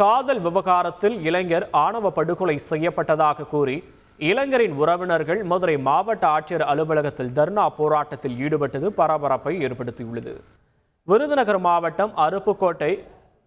காதல் விவகாரத்தில் இளைஞர் ஆணவ படுகொலை செய்யப்பட்டதாக கூறி இளைஞரின் உறவினர்கள் மதுரை மாவட்ட ஆட்சியர் அலுவலகத்தில் தர்ணா போராட்டத்தில் ஈடுபட்டது பரபரப்பை ஏற்படுத்தியுள்ளது. விருதுநகர் மாவட்டம் அருப்புக்கோட்டை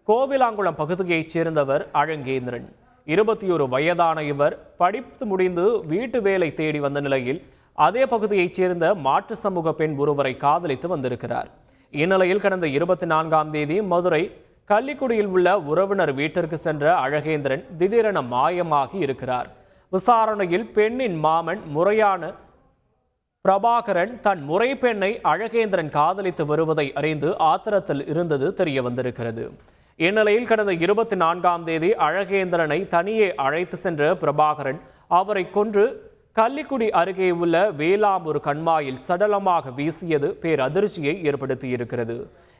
கோவிலாங்குளம் பகுதியைச் சேர்ந்தவர் அழங்கேந்திரன். இருபத்தி ஒரு வயதான இவர் படித்து முடிந்து வீட்டு வேலை தேடி வந்த நிலையில் அதே பகுதியைச் சேர்ந்த மாற்று சமூக பெண் ஒருவரை காதலித்து வந்திருக்கிறார். இந்நிலையில் கடந்த இருபத்தி நான்காம் தேதி மதுரை கள்ளிக்குடியில் உள்ள உறவினர் வீட்டிற்கு சென்ற அழகேந்திரன் திடீரென மாயமாகி இருக்கிறார். விசாரணையில் பெண்ணின் மாமன் முறையான பிரபாகரன் தன் முறை பெண்ணை அழகேந்திரன் காதலித்து வருவதை அறிந்து ஆத்திரத்தில் இருந்தது தெரிய வந்திருக்கிறது இந்நிலையில் கடந்த இருபத்தி நான்காம் தேதி அழகேந்திரனை தனியே அழைத்து சென்ற பிரபாகரன் அவரை கொன்று கள்ளிக்குடி அருகே உள்ள வேளாமூர் கண்மாயில் சடலமாக வீசியது பேரதிர்ச்சியை ஏற்படுத்தியிருக்கிறது.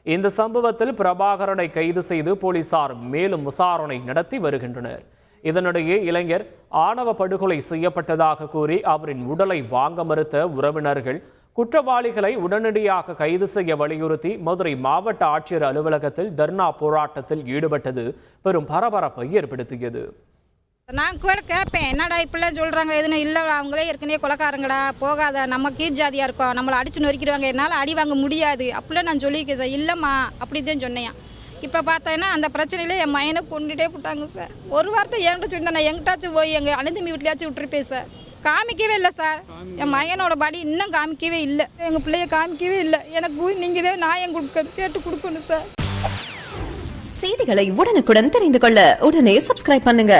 இந்த சம்பவத்தில் பிரபாகரனை கைது செய்து போலீசார் மேலும் விசாரணை நடத்தி வருகின்றனர். இதனிடையே இளைஞர் ஆணவ படுகொலை செய்யப்பட்டதாக கூறி அவரின் உடலை வாங்க மறுத்த உறவினர்கள் குற்றவாளிகளை உடனடியாக கைது செய்ய வலியுறுத்தி மதுரை மாவட்ட ஆட்சியர் அலுவலகத்தில் தர்ணா போராட்டத்தில் ஈடுபட்டது பெரும் பரபரப்பை ஏற்படுத்தியது. நான் கூட கேட்பேன் என்னடா இப்படிலாம் சொல்கிறாங்க எதுன்னு இல்லை அவங்களே ஏற்கனவே கொலக்காரங்கடா போகாத. நம்ம கீழ் ஜாதியாக இருக்கோம். நம்மளை அடிச்சு நொறுக்கிடுவாங்க. என்னால் அடி வாங்க முடியாது. அப்படிலாம் நான் சொல்லியிருக்கேன் சார் இல்லைம்மா. அப்படி தான் சொன்னேன். இப்போ பார்த்தேன்னா அந்த பிரச்சனையில என் மயனை கொண்டுட்டே போட்டாங்க சார். ஒரு வார்த்தை என்கிட்ட சொன்னேன் நான் எங்கிட்டாச்சும் போய் எங்கள் அனந்தமி வீட்லையாச்சும் விட்டுருப்பேன் சார். காமிக்கவே இல்லை சார். என் மயனோட பாடி இன்னும் காமிக்கவே இல்லை. எங்கள் பிள்ளைய காமிக்கவே இல்லை. எனக்கு நீங்கள் தான் நியாயம் கொடுக்க கேட்டு கொடுக்கணும் சார். செய்திகளை உடனுக்குடன் தெரிந்து கொள்ள உடனே சப்ஸ்கிரைப் பண்ணுங்க.